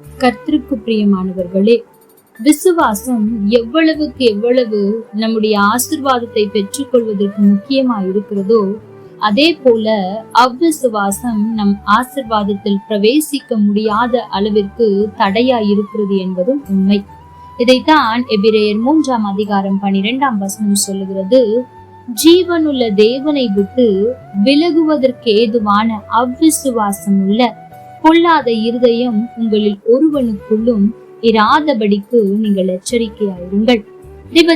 கர்த்தருக்கு பிரியமானவர்களே விசுவாசம் எவ்வளவுக்கு எவ்வளவு நம்முடைய ஆசிர்வாதத்தை பெற்றுக்கொள்வதற்கு முக்கியமா இருக்கிறதோ அதே போல அவ்விசுவாசம் நம் ஆசிர்வாதத்தில் பிரவேசிக்க முடியாத அளவிற்கு தடையா இருக்கிறது என்பதும் உண்மை. இதைத்தான் எபிரேயர் மூன்றாம் அதிகாரம் பனிரெண்டாம் வசனம் சொல்லுகிறது ஜீவனுள்ள தேவனை விட்டு விலகுவதற்கு ஏதுவான அவ்விசுவாசம் உள்ள பொல்லாத இருதயம் உங்களில் ஒருவனுக்குள்ளும் இராதபடிக்கு நீங்கள் எச்சரிக்கையாயிருங்கள். திவ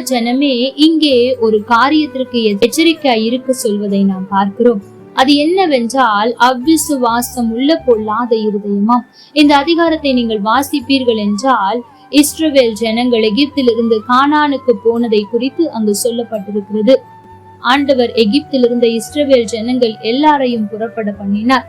இங்கே ஒரு காரியத்திற்கு எச்சரிக்கையா இருக்க சொல்வதை நாம் பார்க்கிறோம். அது என்னவென்றால் அவ்விசுவாசம் உள்ள பொல்லாத இருதயமாம். இந்த அதிகாரத்தை நீங்கள் வாசிப்பீர்கள் என்றால் இஸ்ரவேல் ஜனங்கள் எகிப்திலிருந்து கானானுக்கு போனதை குறித்து அங்கு சொல்லப்பட்டிருக்கிறது. ஆண்டவர் எகிப்திலிருந்து இஸ்ரவேல் ஜனங்கள் எல்லாரையும் புறப்பட பண்ணினார்.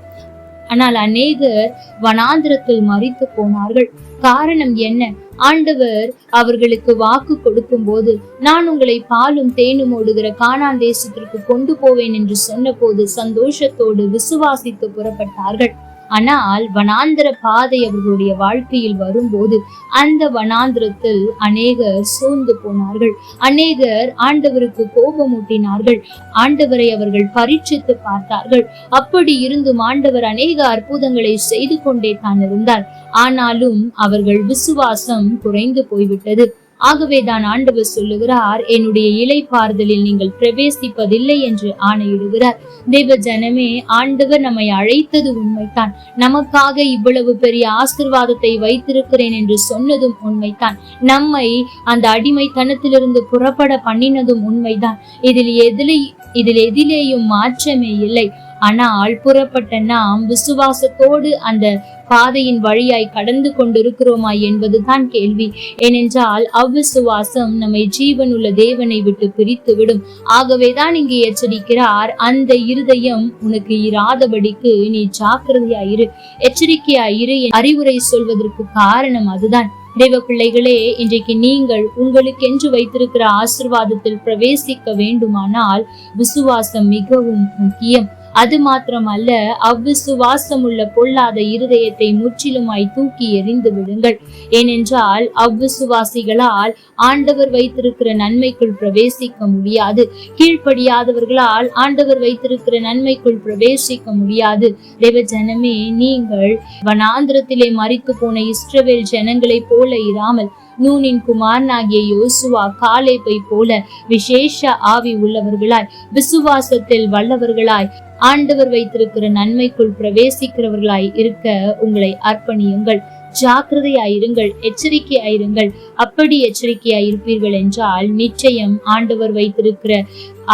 ஆனால் அநேகர் வனாந்திரத்தில் மறித்து போனார்கள். காரணம் என்ன? ஆண்டவர் அவர்களுக்கு வாக்கு கொடுக்கும் போது நான் உங்களை பாலும் தேனும் ஓடுகிற கானான் தேசத்திற்கு கொண்டு போவேன் என்று சொன்னபோது சந்தோஷத்தோடு விசுவாசித்து புறப்பட்டார்கள். ஆனால் வனாந்திர பாதை அவர்களுடைய வாழ்க்கையில் வரும்போது அந்த வனாந்திரத்தில் அநேகர் சூழ்ந்து போனார்கள். அநேகர் ஆண்டவருக்கு கோபமூட்டினார்கள். ஆண்டவரை அவர்கள் பரீட்சித்து பார்த்தார்கள். அப்படி இருந்தும் ஆண்டவர் அநேக அற்புதங்களை செய்து கொண்டே தான் இருந்தார். ஆனாலும் அவர்கள் விசுவாசம் குறைந்து போய்விட்டது. ஆகவேதான் ஆண்டவர் சொல்லுகிறார் என்னுடைய இலை இலைப்பாறுதலில் நீங்கள் பிரவேசிப்பதில்லை என்று ஆணையிடுகிறார். தேவ ஜனமே ஆண்டவர் நம்மை அழைத்தது உண்மைதான். நமக்காக இவ்வளவு பெரிய ஆசிர்வாதத்தை வைத்திருக்கிறேன் என்று சொன்னதும் உண்மைதான். நம்மை அந்த அடிமைத்தனத்திலிருந்து புறப்பட பண்ணினதும் உண்மைதான். இதில் எதிலே இதில் எதிலேயும் மாற்றமே இல்லை. ஆனால் புறப்பட்ட நாம் விசுவாசத்தோடு அந்த பாதையின் வழியாய் கடந்து கொண்டிருக்கிறோமா என்பதுதான் கேள்வி. ஏனென்றால் அவ்விசுவாசம் நம்மை ஜீவன் உள்ள தேவனை விட்டு பிரித்து விடும் ஆகவேதான் இங்கே எச்சரிக்கிறார் அந்த இருதயம் உனக்கு இராதபடிக்கு நீ ஜாக்கிரதையாயிரு. எச்சரிக்கையாயிரு அறிவுரை சொல்வதற்கு காரணம் அதுதான். தேவ பிள்ளைகளே இன்றைக்கு நீங்கள் உங்களுக்கென்று வைத்திருக்கிற ஆசிர்வாதத்தில் பிரவேசிக்க வேண்டுமானால் விசுவாசம் மிகவும் முக்கியம். அது மாத்திரமல்ல அவ்விசுவாசம் உள்ள பொல்லாத இருதயத்தை முற்றிலுமாய் தூக்கி எறிந்து விடுங்கள். ஏனென்றால் அவ்விசுவாசிகளால் ஆண்டவர் வைத்திருக்கிற நன்மைக்குள் பிரவேசிக்க முடியாது. கீழ்ப்படியாதவர்களால் ஆண்டவர் வைத்திருக்கிற நன்மைக்குள் பிரவேசிக்க முடியாது. தேவ ஜனமே நீங்கள் வனாந்திரத்திலே மறித்து போன இஸ்ரவேல் ஜனங்களைப் போல இராமல் நூனின் குமாரனாகிய யோசுவா காலேப்பை போல விசேஷ ஆவி உள்ளவர்களாய் விசுவாசத்தில் வல்லவர்களாய் ஆண்டவர் வைத்திருக்கிற நன்மைக்குள் பிரவேசிக்கிறவர்களாய் இருக்க உங்களை அர்ப்பணியுங்கள். ஜாக்கிரதையாயிருங்கள் எச்சரிக்கையாயிருங்கள். அப்படி எச்சரிக்கையாய் இருப்பீர்கள் என்றால் நிச்சயம் ஆண்டவர் வைத்திருக்கிற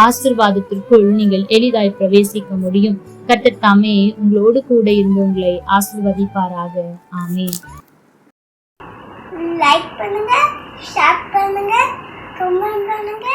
ஆசிர்வாதத்திற்குள் நீங்கள் எளிதாய் பிரவேசிக்க முடியும். கத்தத்தாமே உங்களோடு கூட இருந்து உங்களை ஆசிர்வதிப்பாராக. ஆமே லைக் பண்ணுங்க ஷேர் பண்ணுங்க கமெண்ட் பண்ணுங்க.